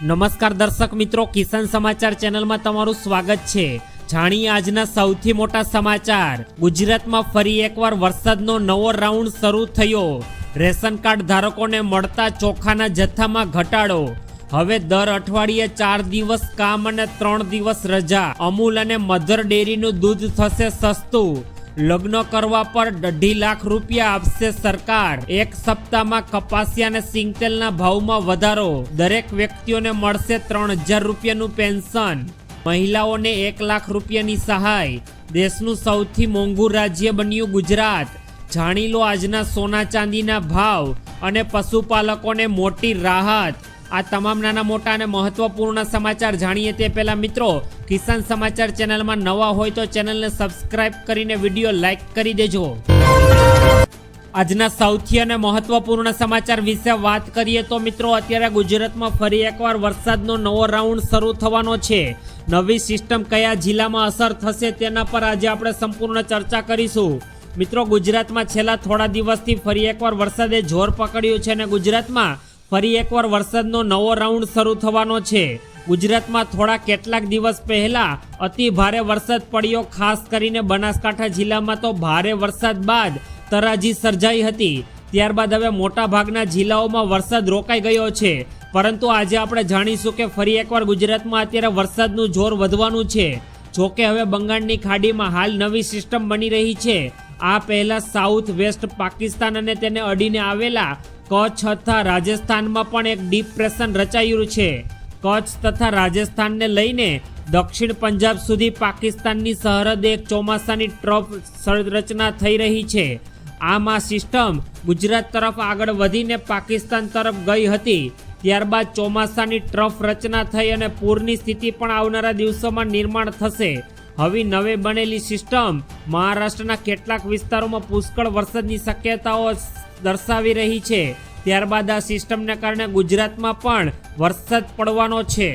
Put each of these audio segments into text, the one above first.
નમસ્કાર દર્શક મિત્રો, કિસાન સમાચાર ચેનલમાં તમારું સ્વાગત છે. જાણીએ આજના સૌથી મોટા સમાચાર. ગુજરાતમાં ફરી એકવાર વરસાદનો નવો રાઉન્ડ શરૂ થયો. રેશન કાર્ડ ધારકોને મળતા ચોખાના જથ્થામાં ઘટાડો. હવે દર અઠવાડિયે ચાર દિવસ કામ અને ત્રણ દિવસ રજા. અમૂલ અને મધર ડેરીનું દૂધ થશે સસ્તું. લગ્ન કરવા પર અઢી લાખ રૂપિયા આપશે સરકાર. એક સપ્તાહમાં કપાસિયા અને સિંગતેલના ભાવમાં વધારો. દરેક વ્યક્તિઓને મળશે ત્રણ હજાર રૂપિયાનું પેન્શન. મહિલાઓને એક લાખ રૂપિયાની સહાય. દેશનું સૌથી મોંઘું રાજ્ય બન્યું ગુજરાત. જાણી લો આજના સોના ચાંદીના ભાવ અને પશુપાલકોને મોટી રાહત. આ તમામ નાના મોટા અને મહત્વપૂર્ણ સમાચાર જાણીએ તે પહેલા મિત્રો, કિસાન સમાચાર ચેનલમાં નવા હોય તો ચેનલને સબસ્ક્રાઇબ કરીને વીડિયો લાઇક કરી દેજો. આજના સૌથી અને મહત્વપૂર્ણ સમાચાર વિશે વાત કરીએ તો મિત્રો, અત્યારે ગુજરાતમાં ફરી એકવાર વરસાદનો નવો રાઉન્ડ શરૂ થવાનો છે. નવી સિસ્ટમ કયા જિલ્લામાં અસર થશે તેના પર આજે આપણે સંપૂર્ણ ચર્ચા કરીશું. મિત્રો, ગુજરાતમાં છેલ્લા થોડા દિવસથી ફરી એકવાર વરસાદે જોર પકડ્યું છે અને ગુજરાતમાં ફરી એકવાર વરસાદનો નવો રાઉન્ડ શરૂ થવાનો છે. ગુજરાતમાં થોડા કેટલાક દિવસ પહેલા અતિ ભારે વરસાદ પડ્યો, ખાસ કરીને બનાસકાંઠા જિલ્લામાં તો ભારે વરસાદ બાદ તરાજી સર્જાઈ હતી. ત્યારબાદ હવે મોટાભાગના જિલ્લાઓમાં વરસાદ રોકાઈ ગયો છે. પરંતુ આજે આપણે જાણીશું કે ફરી એકવાર ગુજરાતમાં અત્યારે વરસાદનું જોર વધવાનું છે. જોકે હવે બંગાળની ખાડીમાં હાલ નવી સિસ્ટમ બની રહી છે. આ પહેલા સાઉથ વેસ્ટ પાકિસ્તાન અને તેને અડીને આવેલા કચ્છ તથા રાજસ્થાનમાં પણ એક ડિપ્રેશન રચાયું છે. કચ્છ તથા રાજસ્થાનને લઈને દક્ષિણ પંજાબ સુધી પાકિસ્તાનની સરહદે એક ચોમાસાની ટ્રફ સંરચના થઈ રહી છે. આમ આ સિસ્ટમ ગુજરાત તરફ આગળ વધીને પાકિસ્તાન તરફ ગઈ હતી. ત્યારબાદ ચોમાસાની ટ્રફ રચના થઈ અને પૂરની સ્થિતિ પણ આવનારા દિવસોમાં નિર્માણ થશે. હવે નવે બનેલી સિસ્ટમ મહારાષ્ટ્રના કેટલાક વિસ્તારોમાં પુષ્કળ વરસાદની શક્યતાઓ દર્શાવી રહી છે. ત્યારબાદ આ સિસ્ટમને કારણે ગુજરાતમાં પણ વરસાદ પડવાનો છે.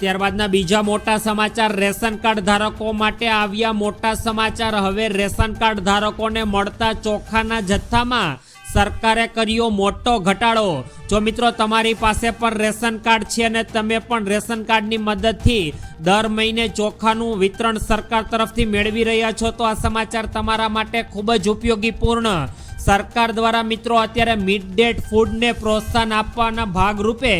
ત્યારબાદના બીજા મોટા સમાચાર, રેશન કાર્ડ ધારકો માટે આવ્યા મોટા સમાચાર. હવે રેશન કાર્ડ ધારકોને મળતા ચોખાના જથ્થામાં સરકારે કર્યો મોટો ઘટાડો. જો મિત્રો, તમારી પાસે પણ રેશન કાર્ડ છે અને તમે પણ રેશન કાર્ડની મદદથી દર મહિને ચોખાનું વિતરણ સરકાર તરફથી મેળવી રહ્યા છો, તો આ સમાચાર તમારા માટે ખૂબ જ ઉપયોગી પૂર્ણ. સરકાર દ્વારા મિત્રો અત્યારે મિડ ડેટ ફૂડને પ્રોત્સાહન આપવાના ભાગરૂપે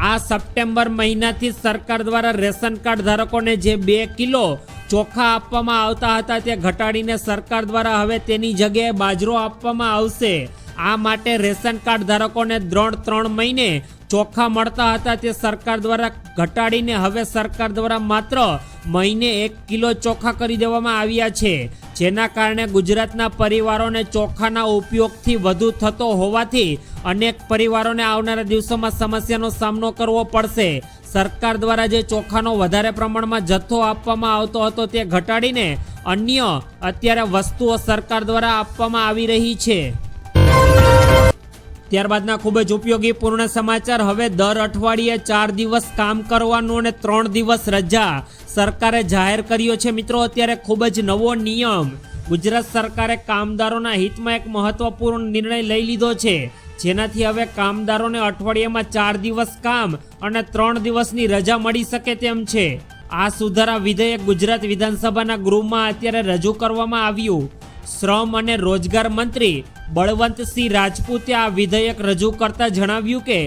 આ સપ્ટેમ્બર મહિનાથી સરકાર દ્વારા રેશન કાર્ડ ધારકોને જે બે કિલો ચોખા આપવામાં આવતા હતા તે ઘટાડીને સરકાર દ્વારા હવે તેની જગ્યાએ બાજરો આપવામાં આવશે. આ માટે રેશન કાર્ડ ધારકોને ત્રણ ત્રણ મહિને ચોખા મળતા હતા તે સરકાર દ્વારા ઘટાડીને હવે સરકાર દ્વારા માત્ર મહિને એક કિલો ચોખા કરી દેવામાં આવ્યા છે. જેના કારણે ગુજરાતના પરિવારોને ચોખાના ઉપયોગથી વધુ થતો હોવાથી અનેક પરિવારોને આવનારા દિવસોમાં સમસ્યાનો સામનો કરવો પડશે. સરકાર દ્વારા જે ચોખાનો વધારે પ્રમાણમાં જથ્થો આપવામાં આવતો હતો તે ઘટાડીને અન્ય અત્યારે વસ્તુઓ સરકાર દ્વારા આપવામાં આવી રહી છે. ત્યારબાદના ખૂબ જ ઉપયોગી પૂર્ણ સમાચાર. હવે દર અઠવાડિયે ચાર દિવસ કામ કરવાનું અને ત્રણ દિવસ રજા સરકારે જાહેર કર્યો છે. મિત્રો, અત્યારે ખૂબ જ નવો નિયમ ગુજરાત સરકારે કામદારોના હિતમાં એક મહત્વપૂર્ણ નિર્ણય લઈ લીધો છે. જેનાથી હવે કામદારોને અઠવાડિયામાં ચાર દિવસ કામ અને ત્રણ દિવસની રજા મળી શકે તેમ છે. આ સુધારા વિધેયક ગુજરાત વિધાનસભાના ગૃહમાં અત્યારે રજૂ કરવામાં આવ્યું. શ્રમ અને રોજગાર મંત્રી બળવંતસિંહ રાજપૂતે આ વિધેયક રજૂ કરતા જણાવ્યું કે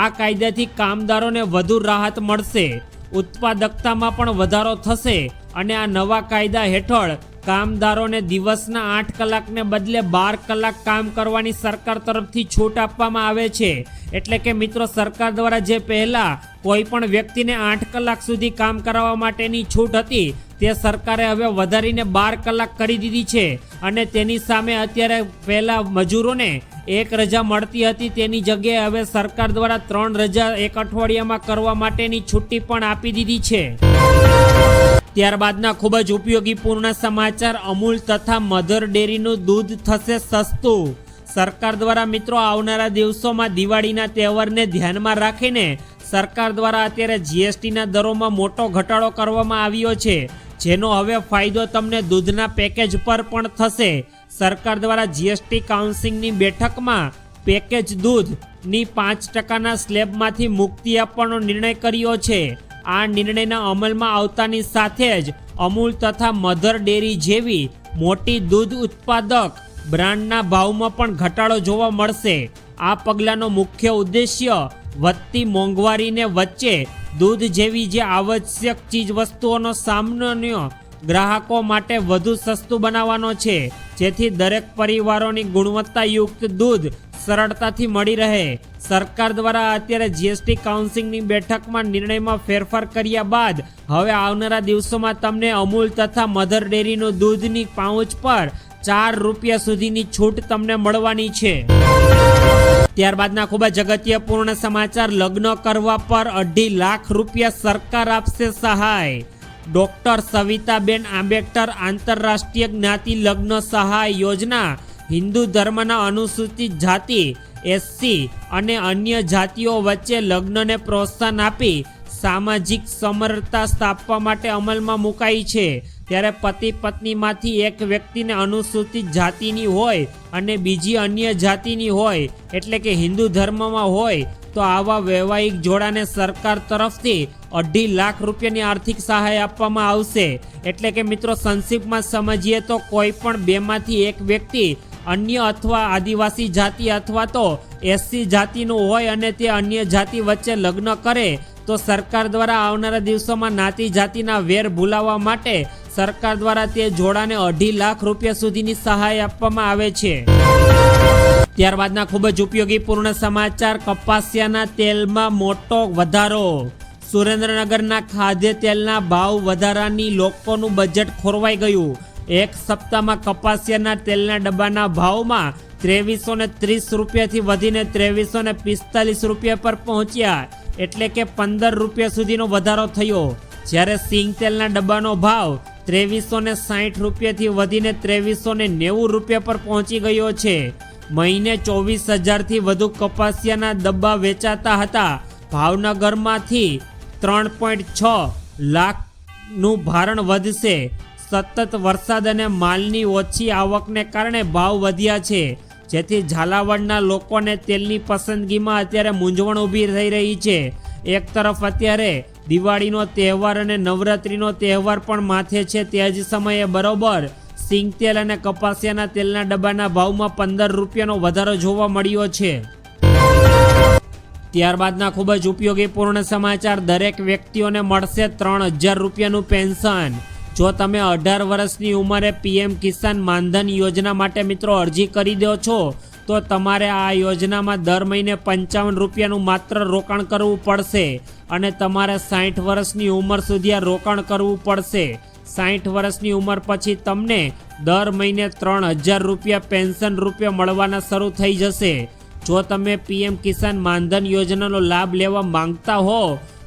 આ કાયદાથી કામદારોને વધુ રાહત મળશે, ઉત્પાદકતામાં પણ વધારો થશે અને આ નવા કાયદા હેઠળ કામદારોને દિવસના આઠ કલાકને બદલે બાર કલાક કામ કરવાની સરકાર તરફથી છૂટ આપવામાં આવે છે. એટલે કે મિત્રો, સરકાર દ્વારા જે પહેલાં કોઈ પણ વ્યક્તિને આઠ કલાક સુધી કામ કરાવવા માટેની છૂટ હતી તે સરકારે હવે વધારીને બાર કલાક કરી દીધી છે અને તેની સામે અત્યારે પહેલા મજૂરોને એક રજા મળતી હતી. તેની જગ્યાએ હવે સરકાર દ્વારા ત્રણ રજા એક અઠવાડિયામાં કરવા માટેની છુટ્ટી પણ આપી દીધી છે. ત્યારબાદના ખૂબ જ ઉપયોગી પૂર્ણ સમાચાર, અમૂલ તથા મધર ડેરીનું દૂધ થશે સસ્તું. સરકાર દ્વારા મિત્રો આવનારા દિવસોમાં દિવાળીના તહેવારને ધ્યાનમાં રાખીને સરકાર દ્વારા અત્યારે જીએસટીના દરોમાં મોટો ઘટાડો કરવામાં આવ્યો છે. જેનો હવે ફાયદો તમને દૂધના પેકેજ પર પણ થશે. સરકાર દ્વારા જીએસટી કાઉન્સિલની બેઠકમાં પેકેજ દૂધની પાંચ ટકાના સ્લેબમાંથી મુક્તિ આપવાનો નિર્ણય કર્યો છે. આ નિર્ણયના અમલમાં આવતાની સાથે જ અમૂલ તથા મધર ડેરી જેવી મોટી દૂધ ઉત્પાદક બ્રાન્ડના ભાવમાં પણ ઘટાડો જોવા મળશે. આ પગલાંનો મુખ્ય ઉદ્દેશ્ય વધતી મોંઘવારીને વચ્ચે દૂધ જેવી જે આવશ્યક ચીજ વસ્તુઓનો સામાન્ય ગ્રાહકો માટે વધુ સસ્તું બનાવવાનો છે. જેથી દરેક પરિવારોની ગુણવત્તાયુક્ત દૂધ સરળતાથી મળી રહે. સરકાર દ્વારા અત્યારે જીએસટી કાઉન્સિલની બેઠકમાં નિર્ણયમાં ફેરફાર કર્યા બાદ હવે આવનારા દિવસોમાં તમને અમૂલ તથા મધર ડેરીનું દૂધની પાઉચ પર ચાર રૂપિયા સુધીની છૂટ તમને મળવાની છે. ત્યારબાદના ખૂબ જ અગત્યપૂર્ણ સમાચાર, લગ્ન કરવા પર અઢી લાખ રૂપિયા સરકાર આપશે સહાય. ડોક્ટર સવિતાબેન આંબેડકર આંતરરાષ્ટ્રીય જ્ઞાતિ લગ્ન સહાય યોજના, હિન્દુ ધર્મના અનુસૂચિત જાતિ એસસી અને અન્ય જાતિઓ વચ્ચે લગ્નને પ્રોત્સાહન આપી સામાજિક સમરતા સ્થાપવા માટે અમલમાં મુકાઈ છે. ત્યારે પતિ પત્નીમાંથી એક વ્યક્તિને અનુસૂચિત જાતિની હોય અને બીજી અન્ય જાતિની હોય, એટલે કે હિન્દુ ધર્મમાં હોય, તો આવા વૈવાહિક જોડાને સરકાર તરફથી અઢી લાખ રૂપિયાની આર્થિક સહાય આપવામાં આવશે. એટલે કે મિત્રો, સંક્ષિપ્તમાં સમજીએ તો કોઈ પણ બેમાંથી એક વ્યક્તિ અન્ય અથવા આદિવાસી જાતિ અથવા તો એસસી જાતિનું હોય અને તે અન્ય જાતિ વચ્ચે લગ્ન કરે, તો સરકાર દ્વારા આવનારા દિવસોમાં નાતી જાતિના વેર ભૂલાવવા માટે સરકાર દ્વારા તે જોડાને અઢી લાખ રૂપિયા સુધીની સહાય આપવામાં આવે છે. ત્યારબાદના ખૂબ જ ઉપયોગી પૂર્ણ સમાચાર, કપાસિયાના તેલમાં મોટો વધારો. સુરેન્દ્રનગરના ખાદ્ય તેલના ભાવ વધારાની લોકોનું બજેટ ખોરવાઈ ગયું. એક સપ્તાહમાં કપાસિયાના તેલના ડબ્બાના ભાવમાં ત્રેવીસો ને ત્રીસ રૂપિયાથી વધીને ત્રેવીસો ને પિસ્તાલીસ રૂપિયા પર પહોંચ્યા. એટલે કે પંદર રૂપિયા સુધીનો વધારો થયો. જ્યારે સિંગ તેલના ડબ્બાનો ભાવ ત્રેવીસો ને સાઠ રૂપિયાથી વધીને ત્રેવીસો ને નેવું રૂપિયા પર પહોંચી ગયો છે. મહિને ચોવીસ હજારથી વધુ કપાસિયાના ડબ્બા વેચાતા હતા. ભાવનગરમાંથી ત્રણ પોઈન્ટ છ લાખનું ભારણ વધશે. સતત વરસાદ અને માલની ઓછી આવકને કારણે ભાવ વધ્યા છે. જેથી ઝાલાવાડના લોકોને તેલની પસંદગીમાં અત્યારે મૂંઝવણ ઊભી થઈ રહી છે. એક તરફ અત્યારે દિવાળીનો તહેવાર અને નવરાત્રિનો તહેવાર પણ માથે છે. તે જ સમયે બરોબર સિંગ તેલ અને કપાસિયાના તેલના ડબ્બાના ભાવમાં પંદર રૂપિયાનો વધારો જોવા મળ્યો છે. ત્યારબાદના ખૂબ જ ઉપયોગી પૂર્ણ સમાચાર. દરેક વ્યક્તિઓને મળશે ત્રણ હજાર રૂપિયાનું પેન્શન. જો તમે અઢાર વર્ષની ઉંમરે પીએમ કિસાન માનધન યોજના માટે મિત્રો અરજી કરી દો છો તો તમારે આ યોજનામાં દર મહિને પંચાવન રૂપિયાનું માત્ર રોકાણ કરવું પડશે અને તમારે સાઠ વર્ષની ઉંમર સુધી આ રોકાણ કરવું પડશે. સાઠ વર્ષની ઉંમર પછી તમને દર મહિને ત્રણ હજાર રૂપિયા પેન્શન રૂપિયા મળવાના શરૂ થઈ જશે. જો તમે પીએમ કિસાન માનધન યોજનાનો લાભ લેવા માંગતા હો,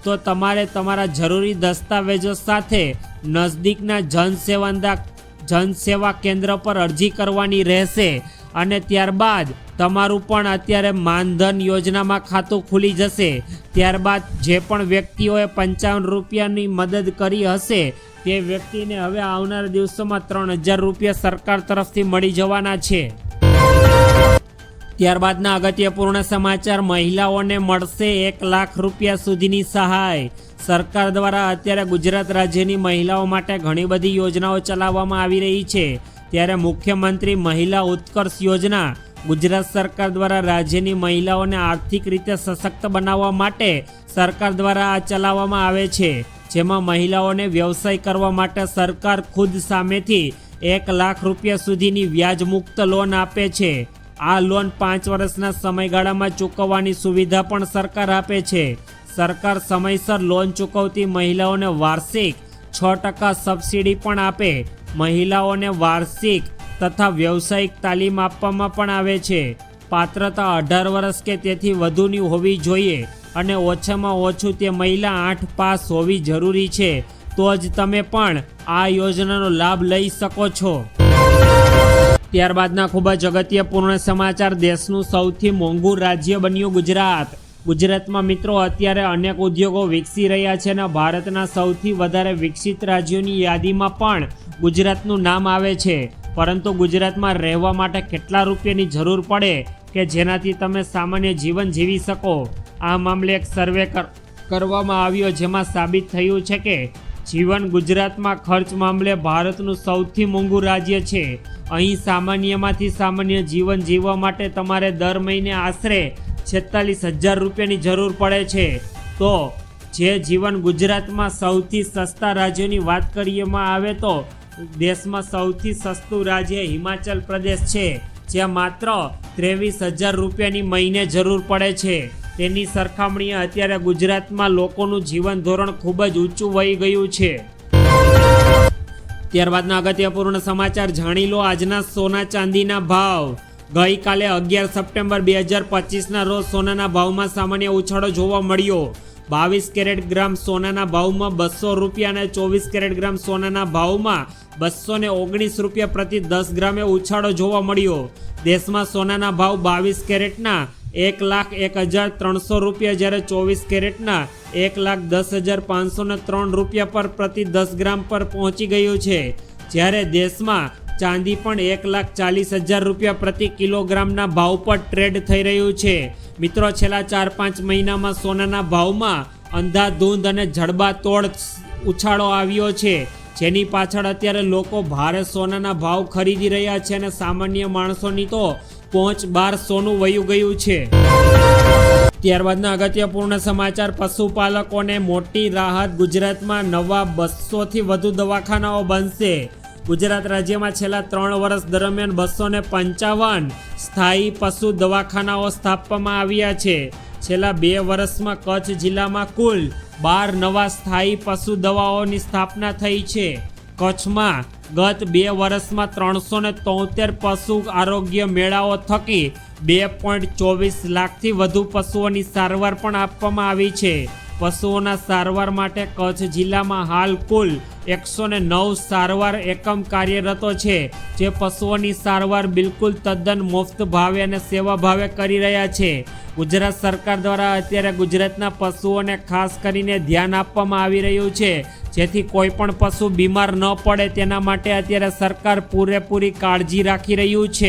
તો તમારે તમારા જરૂરી દસ્તાવેજો સાથે નજદીકના જનસેવાના જનસેવા કેન્દ્ર પર અરજી કરવાની રહેશે. અને ત્યારબાદ તમારું પણ અત્યારે માનધન યોજનામાં ખાતું ખુલી જશે. ત્યારબાદ જે પણ વ્યક્તિઓએ પંચાવન રૂપિયાની મદદ કરી હશે, તે વ્યક્તિને હવે આવનારા દિવસોમાં ત્રણ હજાર રૂપિયા સરકાર તરફથી મળી જવાના છે. ત્યારબાદના અગત્યપૂર્ણ સમાચાર, મહિલાઓને મળશે એક લાખ રૂપિયા સુધીની સહાય. સરકાર દ્વારા અત્યારે ગુજરાત રાજ્યની મહિલાઓ માટે ઘણી બધી યોજનાઓ ચલાવવામાં આવી રહી છે. ત્યારે મુખ્યમંત્રી મહિલા ઉત્કર્ષ યોજના ગુજરાત સરકાર દ્વારા રાજ્યની મહિલાઓને આર્થિક રીતે સશક્ત બનાવવા માટે સરકાર દ્વારા આ ચલાવવામાં આવે છે, જેમાં મહિલાઓને વ્યવસાય કરવા માટે સરકાર ખુદ સામેથી એક લાખ રૂપિયા સુધીની વ્યાજમુક્ત લોન આપે છે. આ લોન પાંચ વર્ષના સમયગાળામાં ચૂકવવાની સુવિધા પણ સરકાર આપે છે. સરકાર સમયસર લોન ચૂકવતી મહિલાઓને વાર્ષિક છ ટકા સબસિડી પણ આપે. મહિલાઓને વાર્ષિક તથા વ્યવસાયિક તાલીમ આપવામાં પણ આવે છે. પાત્રતા અઢાર વર્ષ કે તેથી વધુની હોવી જોઈએ અને ઓછામાં ઓછું તે મહિલા આઠ પાસ હોવી જરૂરી છે. તો જ તમે પણ આ યોજનાનો લાભ લઈ શકો છો. ત્યારબાદના ખૂબ જ અગત્યપૂર્ણ સમાચાર. દેશનું સૌથી મોંઘું રાજ્ય બન્યું ગુજરાત. ગુજરાતમાં મિત્રો અત્યારે અનેક ઉદ્યોગો વિકસી રહ્યા છે અને ભારતના સૌથી વધારે વિકસિત રાજ્યોની યાદીમાં પણ ગુજરાતનું નામ આવે છે. પરંતુ ગુજરાતમાં રહેવા માટે કેટલા રૂપિયાની જરૂર પડે કે જેનાથી તમે સામાન્ય જીવન જીવી શકો? આ મામલે એક સર્વે કર- કરવામાં આવ્યો જેમાં સાબિત થયું છે કે જીવન ગુજરાતમાં ખર્ચ મામલે ભારતનું સૌથી મોંઘું રાજ્ય છે. અહીં સામાન્યમાંથી સામાન્ય જીવન જીવવા માટે તમારે દર મહિને આશરે છેતાલીસ હજાર રૂપિયાની જરૂર પડે છે. તો જે જીવન ગુજરાતમાં સૌથી સસ્તા રાજ્યોની વાત કરીએમાં આવે તો દેશમાં સૌથી સસ્તું રાજ્ય હિમાચલ પ્રદેશ છે. જ્યાં માત્ર ત્રેવીસ હજાર રૂપિયાની મહિને જરૂર પડે છે. તેની સરખામણીએ અત્યારે ગુજરાતમાં લોકોનું જીવન ધોરણ ખૂબ જ ઊંચું વહી ગયું છે. ત્યારબાદના અગત્યપૂર્ણ સમાચાર જાણી લો આજના સોના ચાંદીના ભાવ. ગઈકાલે અગિયાર સપ્ટેમ્બર બે હજાર પચીસના રોજ સોનાના ભાવમાં સામાન્ય ઉછાળો જોવા મળ્યો. બાવીસ કેરેટ ગ્રામ સોનાના ભાવમાં બસો રૂપિયા અને ચોવીસ કેરેટ ગ્રામ સોનાના ભાવમાં બસો ને ઓગણીસ રૂપિયા પ્રતિ દસ ગ્રામે ઉછાળો જોવા મળ્યો. દેશમાં સોનાના ભાવ બાવીસ કેરેટના એક લાખ એક હજાર ત્રણસો રૂપિયા જ્યારે ચોવીસ કેરેટના એક લાખ દસ હજાર પાંચસો ત્રણ રૂપિયા પર પ્રતિ દસ ગ્રામ પર પહોંચી ગયું છે. જ્યારે દેશમાં ચાંદી પણ એક લાખ ચાલીસ હજાર રૂપિયા પ્રતિ કિલોગ્રામના ભાવ પર ટ્રેડ થઈ રહ્યું છે. મિત્રો, છેલ્લા ચાર પાંચ મહિનામાં સોનાના ભાવમાં અંધાધૂંધ અને જડબાતોડ ઉછાળો આવ્યો છે. જેની પાછળ અત્યારે લોકો ભારે સોનાના ભાવ ખરીદી રહ્યા છે અને સામાન્ય માણસોની તો પહોંચ બાર સોનું વયું ગયું છે. ત્યારબાદના અગત્યપૂર્ણ સમાચાર, પશુપાલકોને મોટી રાહત ગુજરાતમાં નવા બસોથી વધુ દવાખાનાઓ બનશે. ગુજરાત રાજ્યમાં છેલ્લા ત્રણ વર્ષ દરમિયાન બસો ને પંચાવન સ્થાયી પશુ દવાખાનાઓ સ્થાપવામાં આવ્યા છે. છેલ્લા બે વર્ષમાં કચ્છ જિલ્લામાં કુલ બાર નવા સ્થાયી પશુ દવાઓની સ્થાપના થઈ છે. કચ્છમાં ગત બે વર્ષમાં ત્રણસો ને તોતેર પશુ આરોગ્ય મેળાઓ થકી બે પોઈન્ટ ચોવીસ લાખથી વધુ પશુઓની સારવાર પણ આપવામાં આવી છે. પશુઓના સારવાર માટે કચ્છ જિલ્લામાં હાલ કુલ એકસો ને નવ સારવાર એકમ કાર્યરતો છે, જે પશુઓની સારવાર બિલકુલ તદ્દન મુફ્ત ભાવે અને સેવા ભાવે કરી રહ્યા છે. ગુજરાત સરકાર દ્વારા અત્યારે ગુજરાતના પશુઓને ખાસ કરીને ધ્યાન આપવામાં આવી રહ્યું છે, જેથી કોઈ પણ પશુ બીમાર ન પડે તેના માટે અત્યારે સરકાર પૂરેપૂરી કાળજી રાખી રહ્યું છે.